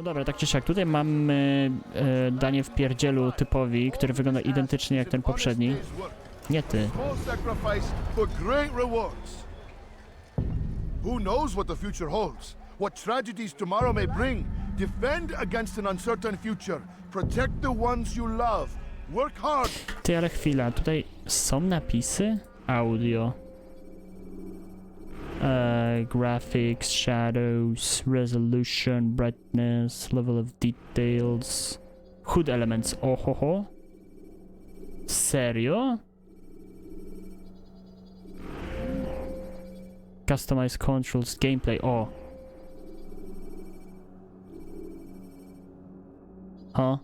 No dobra, tak czy siak, tutaj mamy e, danie w pierdzielu typowi, który wygląda identycznie jak ten poprzedni. Nie ty. Who knows what the future holds? What tragedies tomorrow may bring? Defend against an uncertain future. Protect the ones you love. Work hard. Ty, ale chwila, tutaj są napisy? Audio. E, graphics, shadows, resolution, brightness, level of details, HUD elements, Oh ho ho. Serio? Customize controls, gameplay, Oh. O.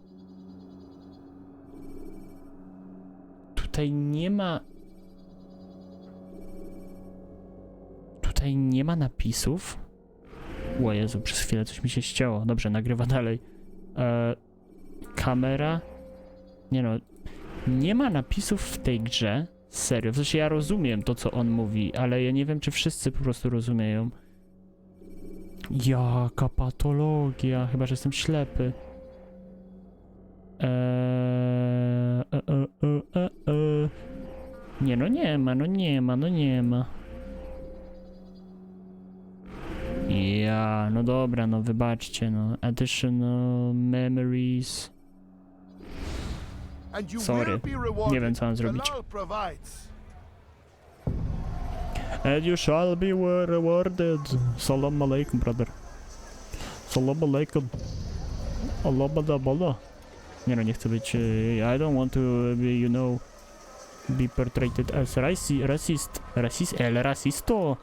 Tutaj nie ma. Tutaj nie ma napisów. O Jezu, przez chwilę coś mi się ścięło. Dobrze, nagrywa dalej. E, kamera. Nie no. Nie ma napisów w tej grze. Serio. W sensie ja rozumiem to, co on mówi, ale ja nie wiem, czy wszyscy po prostu rozumieją. Jaka patologia. Chyba, że jestem ślepy. Eee, e, e, e, e. Nie no nie ma, no nie ma, no nie ma. Ja, no dobra, no wybaczcie, no. Additional memories. Sorry. Nie wiem, co mam zrobić. And you shall be rewarded. Salam alaikum, brother. Salam alaikum. Bada. Nie no, nie chcę być... e, I don't want to be, you know... Be portrayed as raci racist. Racist? El rasisto.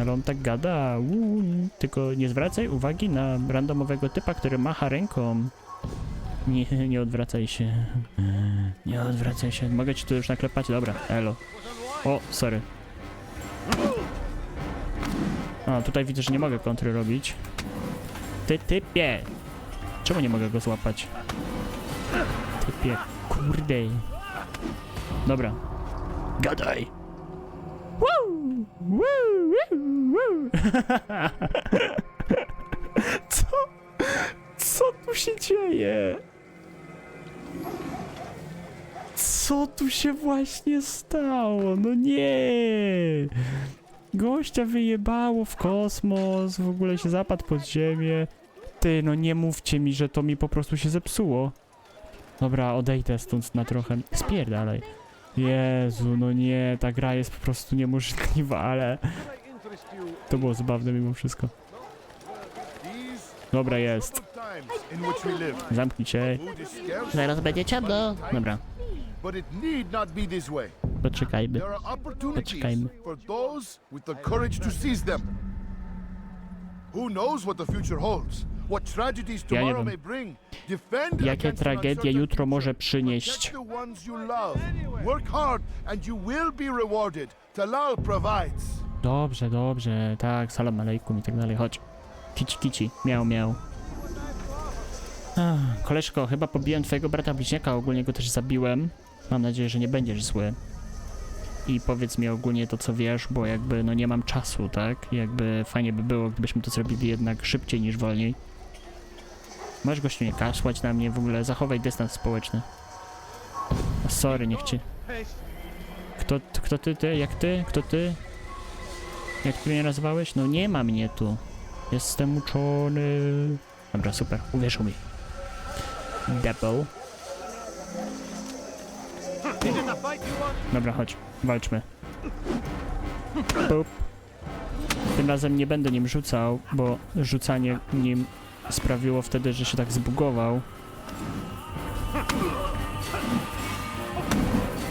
Ale on tak gada. Uuu, tylko nie zwracaj uwagi na randomowego typa, który macha ręką. Nie, nie odwracaj się. Nie odwracaj się. Mogę ci tu już naklepać? Dobra, elo. O, sorry. A, tutaj widzę, że nie mogę kontry robić. Ty typie! Czemu nie mogę go złapać? Typie, kurde. Dobra. Gadaj! Woo! Co? Co tu się dzieje? Co tu się właśnie stało? No nie! Gościa wyjebało w kosmos, w ogóle się zapadł pod ziemię. Ty, no nie mówcie mi, że to mi po prostu się zepsuło. Dobra, odejdę stąd na trochę. Spierdalaj. Jezu, no nie, ta gra jest po prostu niemożliwa, ale to było zabawne mimo wszystko. Dobra, jest. Zamknij się. Zaraz będzie ciemno. Dobra, poczekajmy. Poczekajmy. Who knows what the future holds? What tragedies Ja nie tomorrow wiem. may bring? Defend Jakie tragedie jutro może przynieść? Protect the ones you love. Work hard and you will be rewarded. Talal provides. Dobrze, dobrze, tak, salam alejkum i tak dalej, chodź. Kici, kici, miał, miał. Ach, koleżko, chyba pobiłem twojego brata bliźniaka, ogólnie go też zabiłem. Mam nadzieję, że nie będziesz zły. I powiedz mi ogólnie to, co wiesz, bo jakby, no nie mam czasu, tak? Jakby fajnie by było, gdybyśmy to zrobili jednak szybciej niż wolniej. Możesz gościu nie kaszłać na mnie, w ogóle zachowaj dystans społeczny. Sorry, niech cię... Kto, kto ty, ty, jak ty, kto ty? Jak ty mnie nazwałeś? No nie ma mnie tu. Jestem uczony. Dobra, super. Uwierzył mi. Double. Dobra, chodź. Walczmy. Tym razem nie będę nim rzucał, bo rzucanie nim sprawiło wtedy, że się tak zbugował.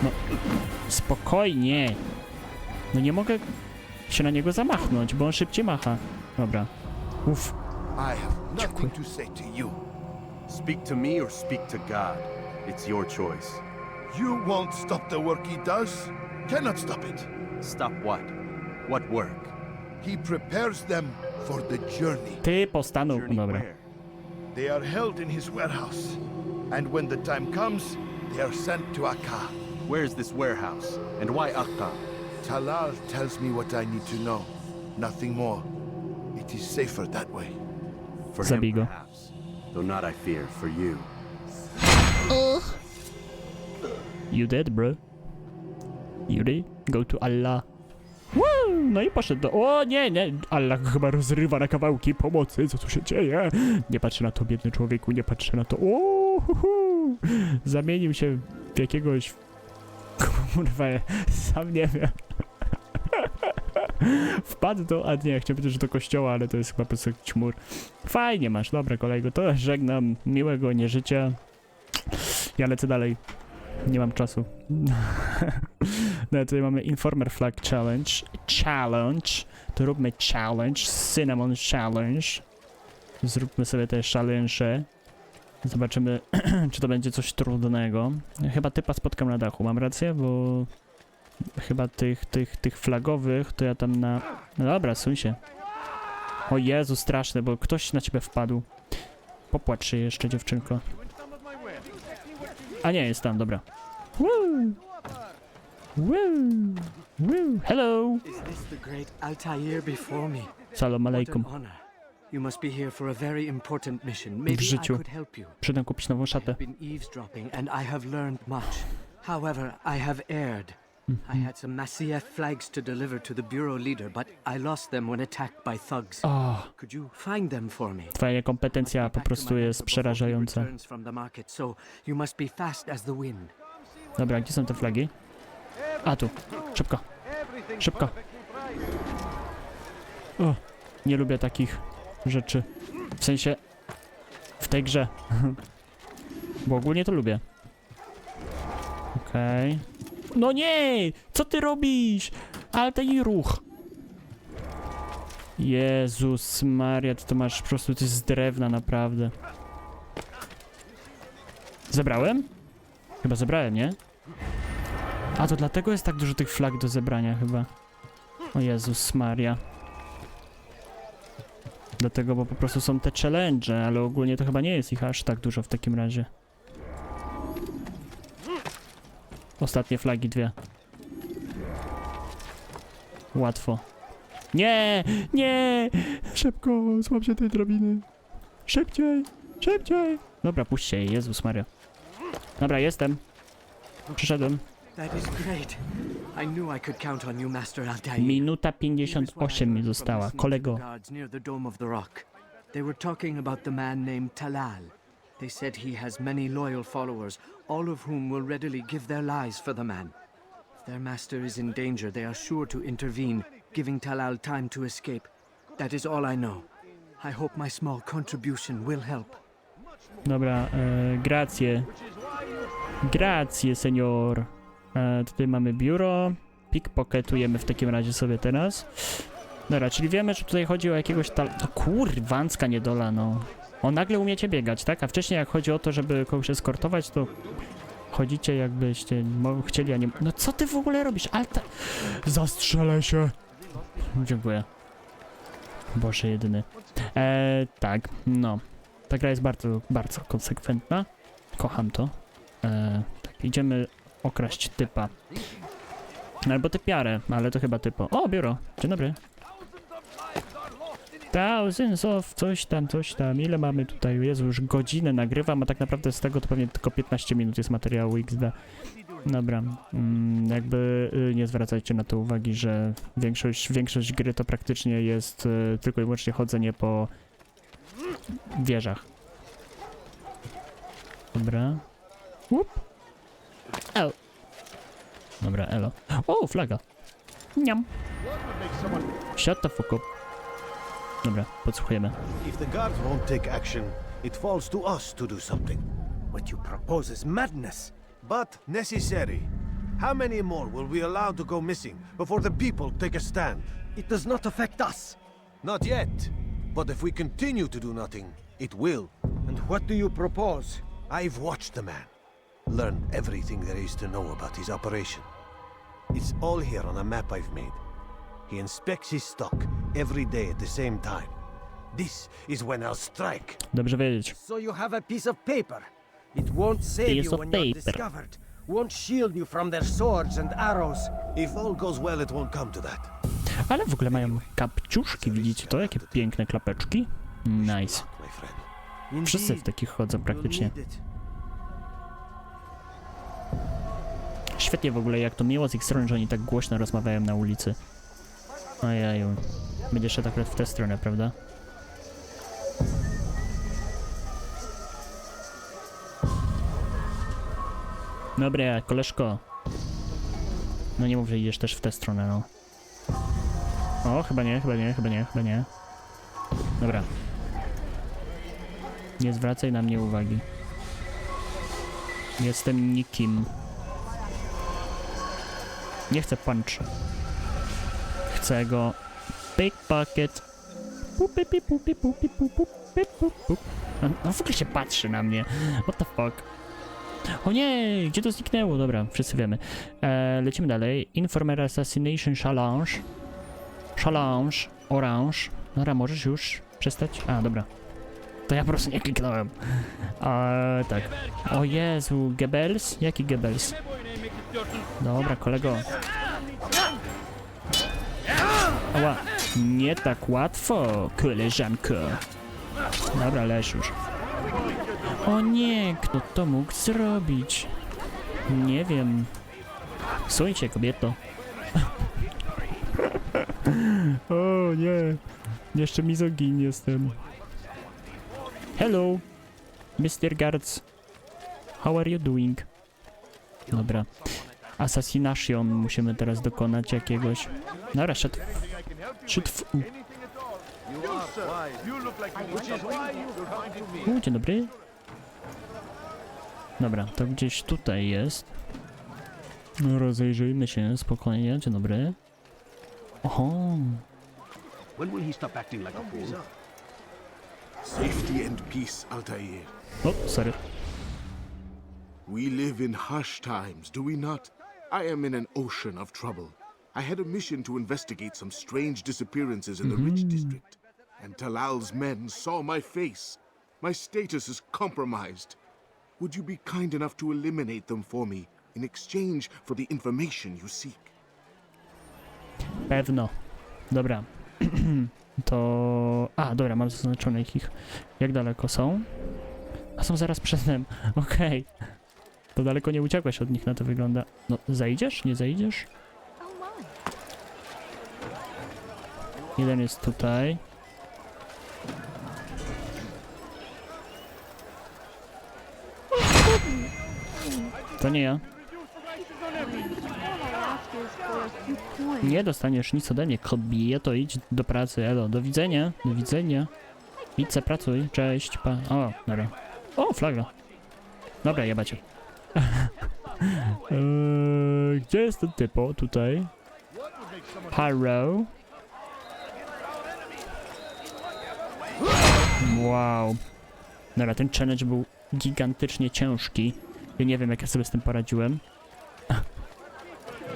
No, spokojnie. No nie mogę się na niego zamachnąć, bo on szybciej macha. Dobra. Uff. I have nothing to say to you. Speak to me or speak to God. It's your choice. You won't stop the work he does. Cannot stop it. Stop what? What work? He prepares them for the journey. Ty postanął. Journey Dobra. They are held in his warehouse. And when the time comes, they are sent to Akka. Where's this warehouse? And why Akka? Talal tells me what I need to know. Nothing more. It is safer that way. For Zabij him, perhaps. Though not, I fear, for you. You dead, bro? You did? Go to Allah. No i poszedł do... O nie, nie! Allah chyba rozrywa na kawałki pomocy, co tu się dzieje? Nie patrzę na to, biedny człowieku, nie patrzę na to. O, hu, hu. Zamienił się w jakiegoś... Kurwa, sam nie wiem. Wpadł do... A nie, chciałem powiedzieć, że do kościoła, ale to jest chyba po prostu jakiś mur. Fajnie masz, dobra kolego, to żegnam. Miłego nieżycia. Ja lecę dalej. Nie mam czasu. no tutaj mamy Informer Flag Challenge. Challenge. To róbmy challenge. Cinnamon Challenge. Zróbmy sobie te challenge. Zobaczymy, czy to będzie coś trudnego. Chyba typa spotkam na dachu, mam rację, bo chyba tych, tych, tych flagowych to ja tam na... No dobra, suń się. O Jezu, straszne, bo ktoś na ciebie wpadł. Popłacz się jeszcze, dziewczynko. A nie, jest tam, dobra. Woo! Woo! Woo! Hello! Is this the great Altair before me? Salam alaikum. You must be here for a very important mission. Maybe I życiu. could help you. Przyjdę kupić nową szatę. have been eavesdropping and I have learned much. However, I have erred. I had some Masyaf flags to deliver to the bureau leader, but I lost them when attacked by thugs. O, Could you find them for me? twoja niekompetencja po prostu jest przerażająca. so you must be fast as the wind. Dobra, gdzie są te flagi? A tu, szybko. Szybko. O, nie lubię takich rzeczy. W sensie, w tej grze. Bo ogólnie to lubię. Okej. No nie! Co ty robisz? Ale ten ruch. Jezus Maria, ty to masz po prostu, ty z drewna naprawdę. Zebrałem? Chyba zebrałem, nie? A to dlatego jest tak dużo tych flag do zebrania chyba. O Jezus Maria. Dlatego, bo po prostu są te challenge, ale ogólnie to chyba nie jest ich aż tak dużo w takim razie. Ostatnie flagi dwie. Łatwo. Nie! Nie! Szybko, złap się tej drabiny. Szybciej! Szybciej! Dobra, puść się, jej, Jezus Maria. Dobra, jestem. Przyszedłem. That is great. I knew I could count on you, Master Altair. Minuta Here's what I 58 mi została. Kolego, near the dome of the rock. They were talking about the man named Talal. They said he has many loyal followers, all of whom will readily give their lives for the man. If their master is in danger, they are sure to intervene, giving Talal time to escape. That is all I know. I hope my small contribution will help. dobra, e, grazie. Grazie, senior. E, tutaj mamy biuro. Pickpocketujemy w takim razie sobie teraz. Dobra, czyli wiemy, że tutaj chodzi o jakiegoś tal... No kurwancka niedola, no. On nagle umiecie biegać, tak? A wcześniej jak chodzi o to, żeby kogoś eskortować, to chodzicie jakbyście chcieli, a nie... No co ty w ogóle robisz? Alta... Zastrzelę się! Dziękuję. Boże jedyny. E, tak, no. Ta gra jest bardzo, bardzo konsekwentna. Kocham to. E, tak, idziemy okraść typa. Albo typiarę, ale to chyba typo. O, biuro. Dzień dobry. Thousands of coś tam, coś tam. Ile mamy tutaj? Jezu, już godzinę nagrywam, a tak naprawdę z tego to pewnie tylko 15 minut jest materiału XD. Dobra, mm, jakby y, nie zwracajcie na to uwagi, że większość, większość gry to praktycznie jest y, tylko i wyłącznie chodzenie po wieżach. Dobra. Łup. El. Dobra, elo. O, flaga. Niam. Shut the fuck up. Dobra, podsłuchujemy. If the guards won't take action, it falls to us to do something. What you propose is madness. But necessary. How many more will we allow to go missing before the people take a stand? It does not affect us. Not yet. But if we continue to do nothing, it will. And what do you propose? I've watched the man. Learned everything there is to know about his operation. It's all here on a map I've made. He inspects his stock every day at the same time. This is when I'll strike. Dobrze wiedzieć. So you have a piece of paper. It won't save Piece you when you're discovered. Won't shield you from their swords and arrows. If all goes well, it won't come to that. Ale w ogóle mają kapciuszki, widzicie to? Jakie piękne klapeczki. Nice. Wszyscy w takich chodzą praktycznie. Świetnie w ogóle, jak to miło z ich strony, że oni tak głośno rozmawiają na ulicy. Ojeju. Będzie szedł akurat w tę stronę, prawda? Dobra, koleżko. No nie mów, że idziesz też w tę stronę, no. O, chyba nie, chyba nie, chyba nie, chyba nie. Dobra. Nie zwracaj na mnie uwagi. Jestem nikim. Nie chcę punch. Chcę go pup, pup. No, w ogóle się patrzy na mnie. What the fuck? O nie, gdzie to zniknęło? Dobra, wszyscy wiemy. E, lecimy dalej. Informer Assassination Challenge. Challenge. Orange. Dobra, możesz już przestać? A, dobra. To ja po prostu nie kliknąłem. E, tak. O Jezu, Goebbels? Jaki Goebbels? Dobra, kolego. Ała, nie tak łatwo, koleżanko. Dobra, leż już. O nie, kto to mógł zrobić? Nie wiem. Słuchajcie, kobieto. o nie, jeszcze mizogin jestem. Hello, Mr. Guards. How are you doing? Dobra. Assassination musimy teraz dokonać jakiegoś. Dobra, szedł. Szedł. U, dzień dobry. Dobra, to gdzieś tutaj jest. No, rozejrzyjmy się spokojnie. Dzień dobry. Oho, When will he stop acting like a fool? Safety and peace, Altair. o, sorry. We live in harsh times, do we not? I am in an ocean of trouble. I had a mission to investigate some strange disappearances in the Rich mm-hmm. District, and Talal's men saw my face. My status is compromised. Would you be kind enough to eliminate them for me in exchange for the information you seek? Pewno. Dobra. to... A, dobra, mam zaznaczonych ich. Jak daleko są? A są zaraz przed nim. Okej. To daleko nie uciekłeś od nich, na to wygląda. No, zajdziesz? Nie zajdziesz? Jeden jest tutaj. To nie ja. Nie dostaniesz nic ode mnie, kobieto, idź do pracy, elo, do widzenia, do widzenia. Idź pracuj, cześć, pa... O, dobra. O, flaga. Dobra, jebacie. Eee, gdzie jest ten typo? Tutaj. Harrow. Wow. Dobra, ten challenge był gigantycznie ciężki. Ja nie wiem, jak ja sobie z tym poradziłem.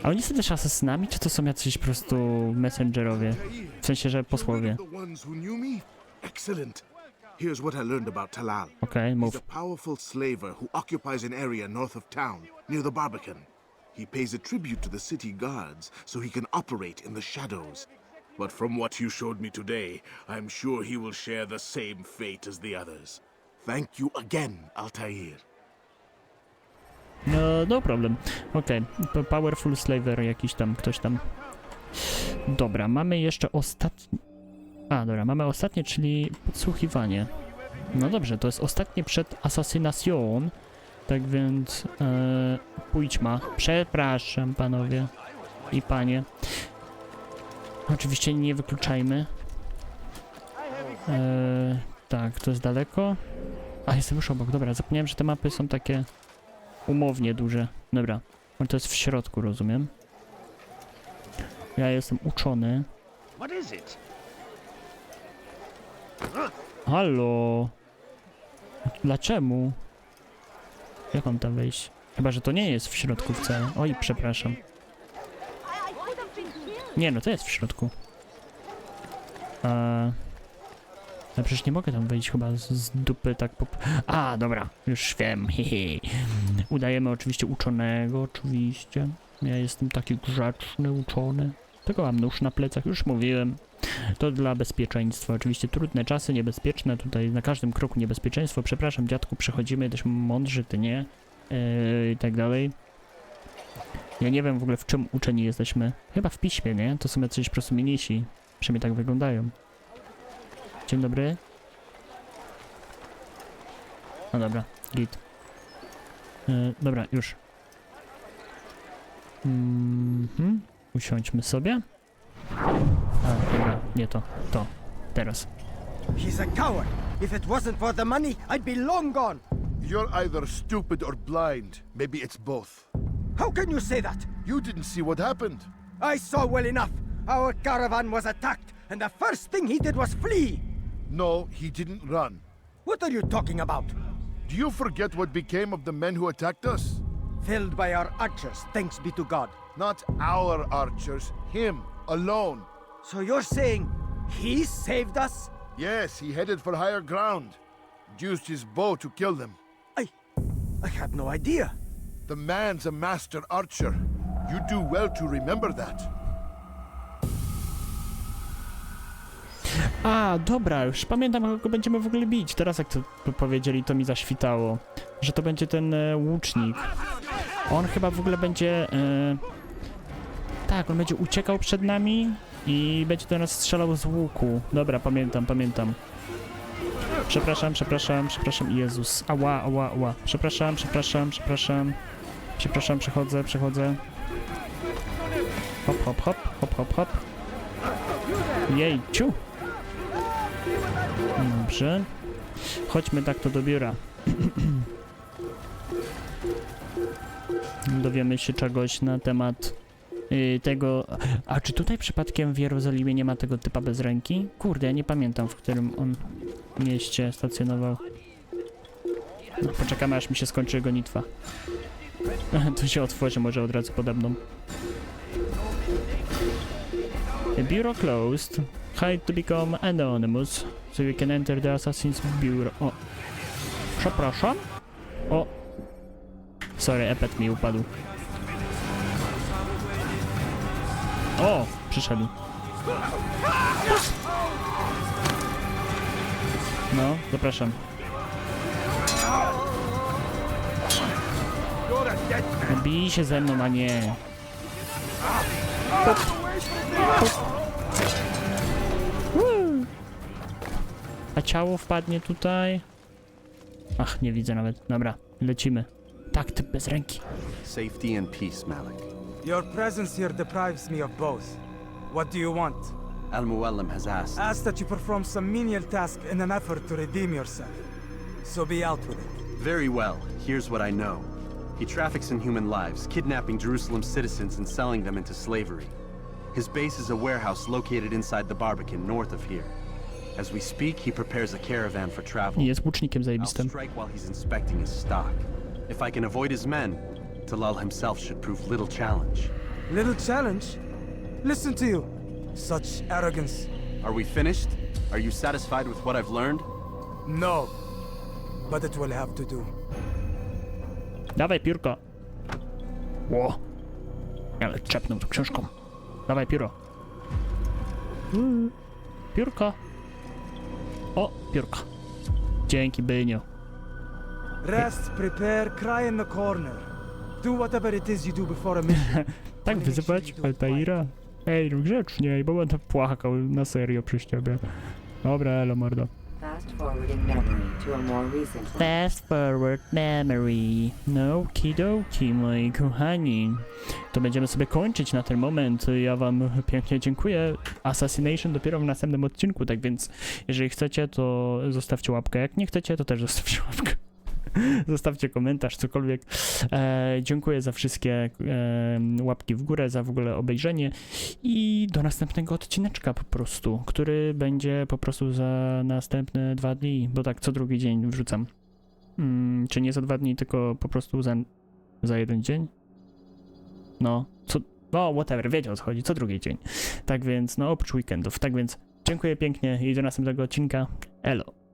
A oni są też asesynami, czy to są jacyś po prostu messengerowie? W sensie, że posłowie. Here's what I learned about Talal. Okej, He's a powerful slaver who occupies an area north of town, near the Barbican. He pays a tribute to the city guards so he can operate in the shadows. But from what you showed me today, I'm sure he will share the same fate as the others. Thank you again, Altair. No, no problem. Okej, to Powerful Slaver jakiś tam, ktoś tam. Dobra, mamy jeszcze ostatnie... A, dobra, mamy ostatnie, czyli podsłuchiwanie. No dobrze, to jest ostatnie przed Assassination. Tak więc... E. Przepraszam, panowie i panie. Oczywiście nie wykluczajmy. E, tak, to jest daleko. A, jestem już obok, dobra, zapomniałem, że te mapy są takie umownie duże. Dobra, to jest w środku, rozumiem. Ja jestem uczony. What is it? Halo? Dlaczego? Jak mam tam wejść? Chyba, że to nie jest w środku wcale. Oj, przepraszam. Nie, no to jest w środku. Eee, ale przecież nie mogę tam wejść chyba z, z dupy tak pop... A, dobra, już wiem, hehe. Udajemy oczywiście uczonego, oczywiście. Ja jestem taki grzeczny, uczony. Tylko mam nóż na plecach, już mówiłem. To dla bezpieczeństwa. Oczywiście trudne czasy, niebezpieczne, tutaj na każdym kroku niebezpieczeństwo. Przepraszam, dziadku, przechodzimy, jesteśmy mądrzy, ty nie. Yy, I tak dalej. Ja nie wiem w ogóle w czym uczeni jesteśmy. Chyba w piśmie, nie? To są jacyś po prostu mniejsi. Przynajmniej tak wyglądają. Dzień dobry. No dobra, git. Yy, dobra, już. Mhm. Usiądźmy sobie. A, dobra, nie to, to. Teraz. He's a coward. If it wasn't for the money, I'd be long gone. You're either stupid or blind. Maybe it's both. How can you say that? You didn't see what happened. I saw well enough. Our caravan was attacked, and the first thing he did was flee. No, he didn't run. What are you talking about? Do you forget what became of the men who attacked us? Felled by our archers, thanks be to God. Not our archers, him, alone. So you're saying he saved us? Yes, he headed for higher ground. Used his bow to kill them. I. I had no idea. The man's a master archer. You do well to remember that. A, dobra, już pamiętam, kogo będziemy w ogóle bić. Teraz jak to powiedzieli, to mi zaświtało. Że to będzie ten e, łucznik. On chyba w ogóle będzie... E, tak, on będzie uciekał przed nami i będzie do nas strzelał z łuku. Dobra, pamiętam, pamiętam. Przepraszam, przepraszam, przepraszam, Jezus. Ała, ała, ała. Przepraszam, przepraszam, przepraszam. Przepraszam, przechodzę, przechodzę. Hop, hop, hop, hop, hop, hop. Jej, ciu. Dobrze. Chodźmy tak to do biura. Dowiemy się czegoś na temat tego. A czy tutaj przypadkiem w Jerozolimie nie ma tego typa bez ręki? Kurde, ja nie pamiętam, w którym on mieście stacjonował. No, poczekamy aż mi się skończy gonitwa. tu się otworzy może od razu podobną. The bureau closed. Hide to become anonymous, so you can enter the assassin's bureau. O. Przepraszam? O. Sorry, epet mi upadł. O! Przyszedł. No, zapraszam. Bij się ze mną, a nie. Woo! A ciało wpadnie tutaj. Ach, nie widzę nawet. Dobra, lecimy. Tak, typ bez ręki. Safety and peace, Malik. Your presence here deprives me of both. What do you want? Al Muallim has asked. Ask that you perform some menial task in an effort to redeem yourself. So be out with it. Very well. Here's what I know. He traffics in human lives, kidnapping Jerusalem citizens and selling them into slavery. His base is a warehouse located inside the Barbican, north of here. As we speak, he prepares a caravan for travel. Jest łucznikiem I'll strike while he's inspecting his stock. If I can avoid his men, Talal himself should prove little challenge. Little challenge? Listen to you. Such arrogance. Are we finished? Are you satisfied with what I've learned? No. But it will have to do. Dawaj piórko. Ło. Ale czepnął tą książką. Dawaj pióro. Piórko. O, piórko. Dzięki, Bynio. Rest, prepare, cry in the corner. Do whatever it is you do before a mission. Tak wyzywać Altaira? Ej, no grzecznie, bo będę płakał na serio przy ciebie. Dobra, elo mordo. Fast forwarding memory to a more recent one. Fast forward memory. No, kidoki, moi kochani. To będziemy sobie kończyć na ten moment. Ja wam pięknie dziękuję. Assassination dopiero w następnym odcinku, tak więc jeżeli chcecie, to zostawcie łapkę. Jak nie chcecie, to też zostawcie łapkę. Zostawcie komentarz, cokolwiek. E, dziękuję za wszystkie e, łapki w górę, za w ogóle obejrzenie i do następnego odcineczka po prostu, który będzie po prostu za następne dwa dni, bo tak co drugi dzień wrzucam. Mm, czy nie za dwa dni, tylko po prostu za, za jeden dzień? No, co, no whatever, wiecie o co chodzi, co drugi dzień. Tak więc, no oprócz weekendów, tak więc dziękuję pięknie i do następnego odcinka. Elo.